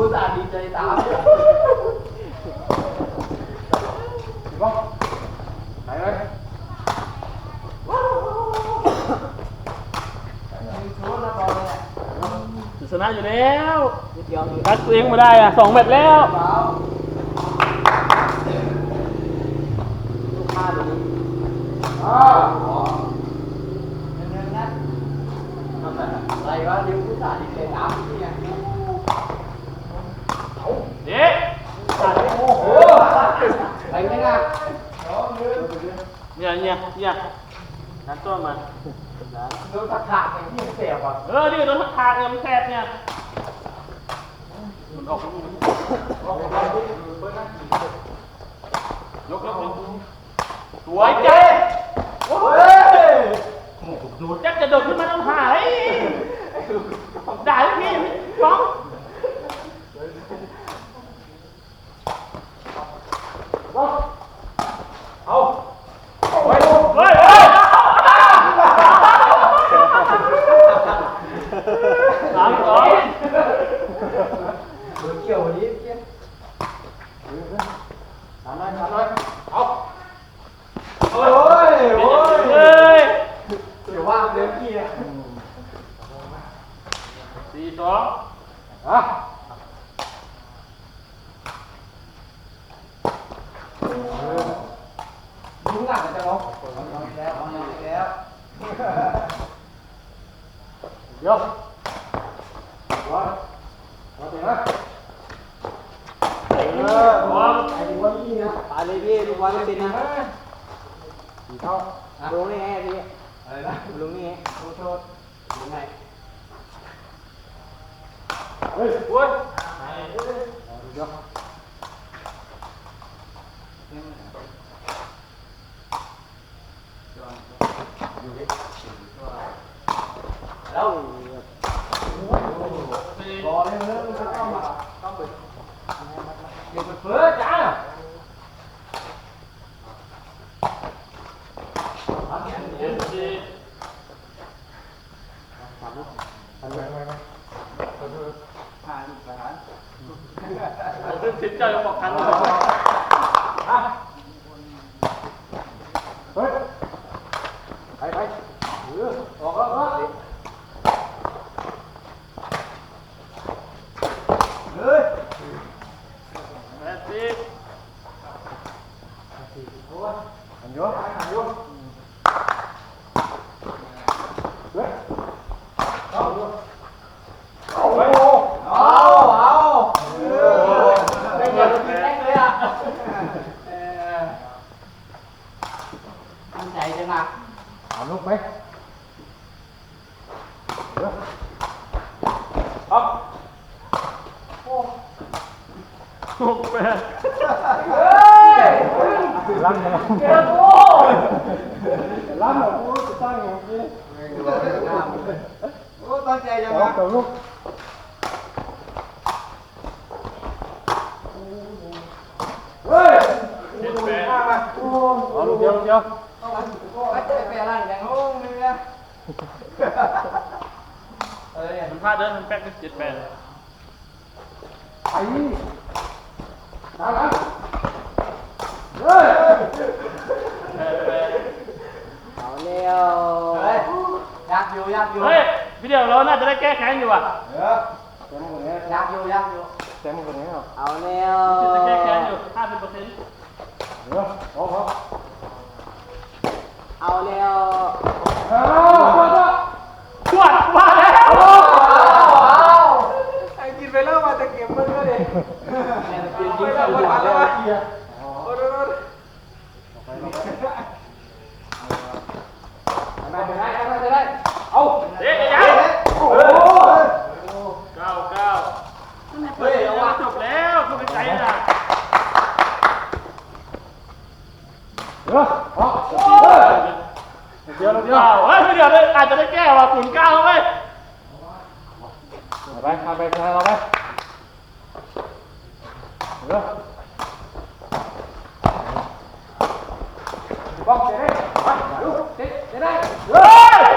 กูตาดีใจตามบ้องไหนเลยชนะอยู่แล้วนิดเดียวนี่กัดตัวเองมาได้อะสองแมตช์แล้วลูกค้าตัวนี้อ้าว เงินๆนะ อะไรวะดิวกูตาดีใจตามเนี่ยเด็ก โอ้โห ไปไหมล่ะ เนี่ยเนี่ยเนี่ยนัดต้นมา โดนตัดขาดอย่างที่เสียบอะเออนี่โดนทักทางเนี่ยมันแสบเนี่ยมันออกยกยกยกสวยเจ๊เฮ้ยดูดจักจะโดดขึ้นมาต้องหายด่าพี่ฟ้อง เอาไป เฮ้ยเฮ้ยสามสอง เกี่ยววันนี้เกี่ยวทำเลยทำเลยเอาโอ้ยโอ้ย เฮ้ย เดี๋ยวว่าเดี๋ยวกี้อะ สี่สอง อะยุ่งหนักจังวะเอาอีกแล้วเอาอีกแล้ว เดี๋ยวว่าเอาเถอะนะเออว่าไอ้วันนี้นะไปเลยพี่ลูกวันไม่เป็นนะ สี่เท่า ลงนี่ไงพี่ อะไรนะ ลงนี่ไง โทษโทษ ลงไหน เฮ้ย โอ้ย เดี๋ยว แล้ว สี่ รอเลยเนอะมันจเข้ามาต้องไปเด็กเฟิร์สจ้าเจ็ดสี่ไปไปไปไปผ่านผ่านขึ้นสิบเจ้ายังบอกทันเลย อะเฮ้ยไปไปเออออกแล้วเฮ้ยเฮ้ย แปดสี่ หันโยหันโยเฮ้ยเอาโยเอาโยเอาเอาเออ ไม่เหมือนกินแรกเลยอะ เออ ตั้งใจจังอะ เอาลูกไหมเดี๋ยวเอาหกแปดเฮ้ยลั่นมาแล้วเจ้าโอ้ลั่น เออเนี่ยมันพลาดเด้อมันแป๊กเจ็ดแปดไอ้ตามนะเฮ้ยแปดแปดเอาเร็วเฮ้ยอยากอยู่อยากอยู่เฮ้ยวิดีโอเราน่าจะได้แก้แค้นอยู่อะเดี๋ยวเต็มคนนี้อยากอยู่อยากอยู่เต็มคนนี้เหรอเอาเร็วจะแก้แค้นอยู่ห้าสิบเปอร์เซ็นต์เดี๋ยวพอพอ เอาเร็ว เอาพอพอ ขวดมาแล้ว ไอ้กินไปแล้วมาจะเก็บมันก็เลยกินกิน ไป ข้าว แล้ว หวาน ไป แล้ว แล้ว วะ เกียร์ โอ้โห ไปแล้ว ไปได้ได้ได้ได้เอาเด็กยังโอ้โหเก้าเก้าเฮ้ยเอาจบแล้วคุณเป็นใจนะเดี๋ยวพอเดี๋ยวเดี๋ยวเก้าเฮ้ยวิดีโอเลยอาจจะได้แก้ว่ะศูนเก้าไหมไปพาไปเราไปเดี๋ยว Get out! Run!